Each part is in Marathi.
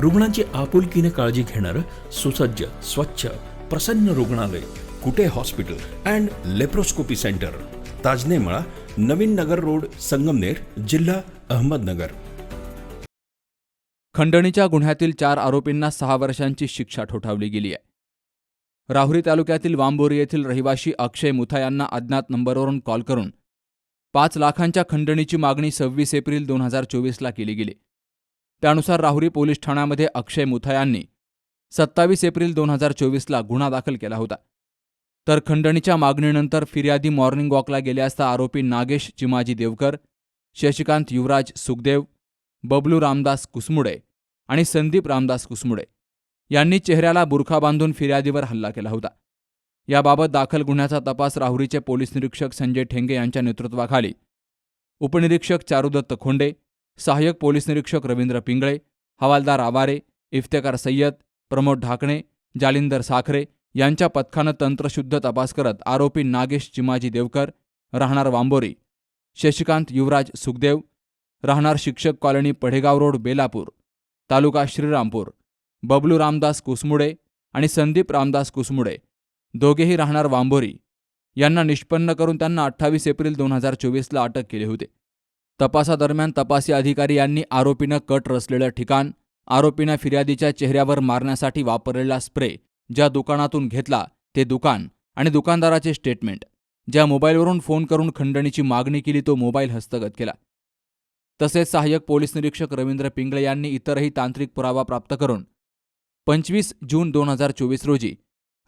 रुग्णांची आपुलकीने काळजी घेणारं सुसज्ज स्वच्छ प्रसन्न रुग्णालय Kute hospital and laparoscopy centre. Tajnemala Navin Nagar road Sangamner जिल्हा अहमदनगर. खंडणीच्या गुन्ह्यातील चार आरोपींना सहा वर्षांची शिक्षा ठोठावली गेली आहे. राहुरी तालुक्यातील वांबोरी येथील रहिवाशी अक्षय मुथा यांना अज्ञात नंबरवरून कॉल करून पाच लाखांच्या खंडणीची मागणी सव्वीस एप्रिल दोन हजार चोवीसला केली गेली. त्यानुसार राहुरी पोलीस ठाण्यामध्ये अक्षय मुथा यांनी सत्तावीस एप्रिल दोन हजार चोवीसला गुन्हा दाखल केला होता. तर खंडणीच्या मागणीनंतर फिर्यादी मॉर्निंग वॉकला गेले असता आरोपी नागेश चिमाजी देवकर शशिकांत युवराज सुखदेव बबलू रामदास कुसमुडे आणि संदीप रामदास कुसमुडे यांनी चेहऱ्याला बुरखा बांधून फिर्यादीवर हल्ला केला होता. याबाबत दाखल गुन्ह्याचा तपास राहुरीचे पोलीस निरीक्षक संजय ठेंगे यांच्या नेतृत्वाखाली. उपनिरीक्षक चारुदत्त खोंडे सहाय्यक पोलीस निरीक्षक रवींद्र पिंगळे हवालदार आवारे इफ्तेकार सय्यद प्रमोद ढाकणे जालिंदर साखरे यांच्या पथकानं तंत्रशुद्ध तपास करत आरोपी नागेश चिमाजी देवकर राहणार वांबोरी शशिकांत युवराज सुखदेव राहणार शिक्षक कॉलनी पढेगाव रोड बेलापूर तालुका श्रीरामपूर बबलू रामदास कुसमुडे आणि संदीप रामदास कुसमुडे दोघेही राहणार वांबोरी यांना निष्पन्न करून त्यांना अठ्ठावीस एप्रिल दोन हजार चोवीसला अटक केली होती. तपासादरम्यान तपासी अधिकारी यांनी आरोपीनं कट रचलेलं ठिकाण आरोपीनं फिर्यादीच्या चेहऱ्यावर मारण्यासाठी वापरलेला स्प्रे ज्या दुकानातून घेतला ते दुकान आणि दुकानदाराचे स्टेटमेंट. ज्या मोबाईलवरून फोन करून खंडणीची मागणी केली तो मोबाईल हस्तगत केला. तसेच सहाय्यक पोलीस निरीक्षक रवींद्र पिंगळे यांनी इतरही तांत्रिक पुरावा प्राप्त करून पंचवीस जून दोन हजार चोवीस रोजी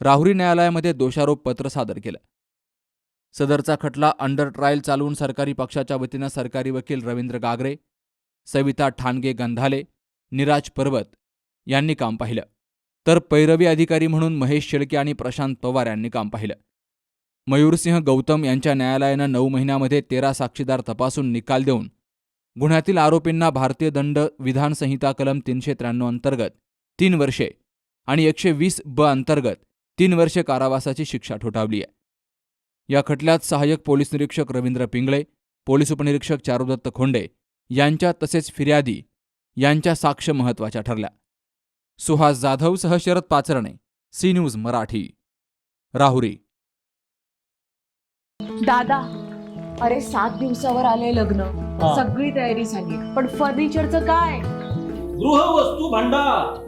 राहुरी न्यायालयामध्ये दोषारोप पत्र सादर केलं. सदरचा खटला अंडर ट्रायल चालवून सरकारी पक्षाच्या वतीनं सरकारी वकील रवींद्र गागरे सविता ठाणगे गंधाले निराज पर्वत यांनी काम पाहिलं. तर पैरवी अधिकारी म्हणून महेश शेळके आणि प्रशांत पवार यांनी काम पाहिलं. मयूरसिंह गौतम यांच्या न्यायालयानं नऊ महिन्यामध्ये तेरा साक्षीदार तपासून निकाल देऊन गुन्ह्यातील आरोपींना भारतीय दंड विधानसंहिता कलम तीनशे त्र्याण्णव अंतर्गत तीन वर्षे आणि एकशे वीस ब अंतर्गत तीन वर्षे कारावासाची शिक्षा ठोठावली आहे. या खटल्यात सहाय्यक पोलीस निरीक्षक रवींद्र पिंगळे पोलीस उपनिरीक्षक चारुदत्त खोंडे यांच्या तसेच फिर्यादी यांच्या साक्ष महत्त्वाच्या ठरल्या. सुहास जाधवसह शरद पाचरणे सी न्यूज मराठी. राहुरी. दादा अरे सात दिवसावर आले लग्न. सगळी तयारी झाली. पण फर्निचरचं काय? गृहवस्तू भांडार.